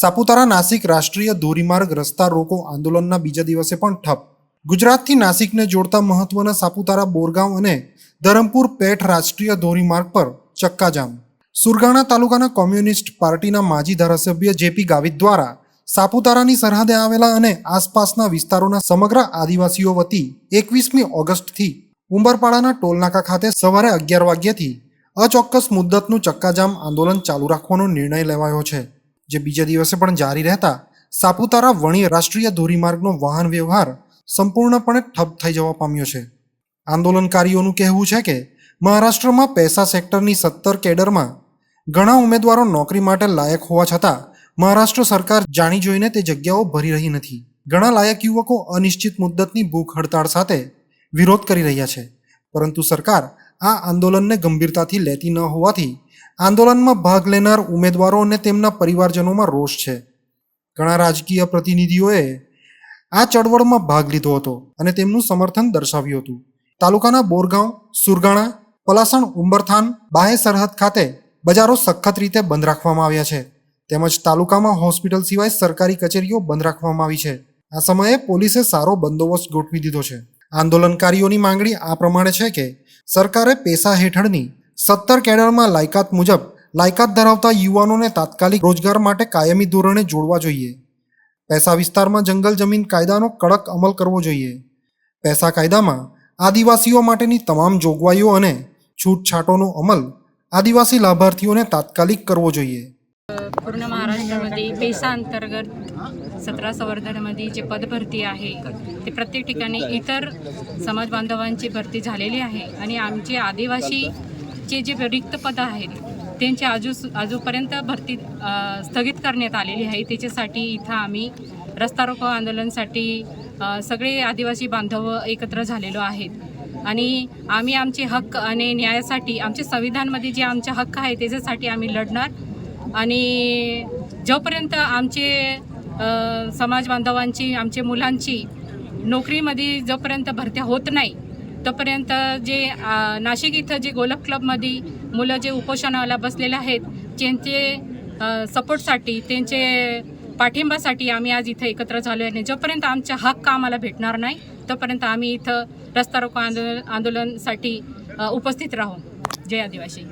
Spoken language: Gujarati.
સાપુતારા નાસિક રાષ્ટ્રીય ધોરીમાર્ગ રસ્તા રોકો આંદોલનના બીજા દિવસે પણ ઠપ. ગુજરાતથી નાસિકને જોડતા મહત્વના સાપુતારા, બોરગાંવ અને ધરમપુર પેઠ રાષ્ટ્રીય ધોરીમાર્ગ પર ચક્કાજામ. સુરગાણા તાલુકાના કોમ્યુનિસ્ટ પાર્ટીના માજી ધારાસભ્ય જેપી ગાવિત દ્વારા સાપુતારાની સરહદે આવેલા અને આસપાસના વિસ્તારોના સમગ્ર આદિવાસીઓ વતી એકવીસમી ઓગસ્ટથી ઉંબરપાડાના ટોલનાકા ખાતે સવારે અગિયાર વાગ્યાથી અચોક્કસ મુદ્દતનું ચક્કાજામ આંદોલન ચાલુ રાખવાનો નિર્ણય લેવાયો છે. જે બીજા દિવસે પણ જારી રહેતા સાપુતારા વણી રાષ્ટ્રીય ધોરીમાર્ગનો વાહન વ્યવહાર સંપૂર્ણપણે ઠપ થઈ જવા પામ્યો છે. આંદોલનકારીઓનું કહેવું છે કે મહારાષ્ટ્રમાં પૈસા સેક્ટરની સત્તર કેડરમાં ઘણા ઉમેદવારો નોકરી માટે લાયક હોવા છતાં મહારાષ્ટ્ર સરકાર જાણી જોઈને તે જગ્યાઓ ભરી રહી નથી. ઘણા લાયક યુવકો અનિશ્ચિત મુદ્દતની ભૂખ હડતાળ સાથે વિરોધ કરી રહ્યા છે. પરંતુ સરકાર આ આંદોલનને ગંભીરતાથી લેતી ન હોવાથી આંદોલનમાં ભાગ લેનાર ઉમેદવારો અને તેમના પરિવારજનોમાં રોષ છે. ઘણા રાજકીય પ્રતિનિધિઓએ આ ચળવળમાં ભાગ લીધો હતો અને તેમનું સમર્થન દર્શાવ્યું હતું. તાલુકાના બોરગાંવ, સુરગાણા, પલાસણ, ઉંબરથાન બાહે સરહદ ખાતે બજારો સખત રીતે બંધ રાખવામાં આવ્યા છે. તેમજ તાલુકામાં હોસ્પિટલ સિવાય સરકારી કચેરીઓ બંધ રાખવામાં આવી છે. આ સમયે પોલીસે સારો બંદોબસ્ત ગોઠવી દીધો છે. આંદોલનકારીઓની માંગણી આ પ્રમાણે છે કે સરકારે પેશા હેઠળની સત્તર કેડરમાં લાયકાત મુજબ લાયકાત ધરાવતા યુવાનોને તાત્કાલિક રોજગાર માટે કાયમી ધોરણે જોડવા જોઈએ પૈસા વિસ્તારમાં જંગલ જમીન કાયદાનો કડક અમલ કરવો જોઈએ પૈસા કાયદામાં આદિવાસીઓ માટેની તમામ જોગવાઈઓ અને છૂટછાટોનો અમલ આદિવાસી લાભાર્થીઓને તાત્કાલિક કરવો જોઈએ पूर्ण महाराष्ट्रामध्ये पेसा अंतर्गत सतरा संवर्धनामध्ये जे पदभरती आहे ते प्रत्येक ठिकाणी इतर समाज बांधवांची भरती झालेली आहे आणि आमचे आदिवासीचे जे रिक्त पदं आहेत त्यांची आजू आजूपर्यंत भरती स्थगित करण्यात आलेली आहे. त्याच्यासाठी इथं आम्ही रस्ता रोको आंदोलनासाठी सगळे आदिवासी बांधव एकत्र झालेलो आहेत. आणि आम्ही आमचे हक्क आणि न्यायासाठी आमचे संविधानमध्ये जे आमचे हक्क आहे त्याच्यासाठी आम्ही लढणार. आणि जोपर्यंत आमचे समाज बांधवांची आमचे मुलांची नोकरीमध्ये जोपर्यंत भरत्या होत नाही तोपर्यंत जे नाशिक इथं जे गोलक क्लबमध्ये मुलं जे उपोषणाला बसलेले आहेत त्यांचे सपोर्टसाठी त्यांचे पाठिंबासाठी आम्ही आज इथं एकत्र झालो आहे आणि जोपर्यंत आमचा हक्क आम्हाला भेटणार नाही तोपर्यंत आम्ही इथं रस्ता रोको आंदोलन आंदोलनासाठी उपस्थित राहू. जय आदिवासी.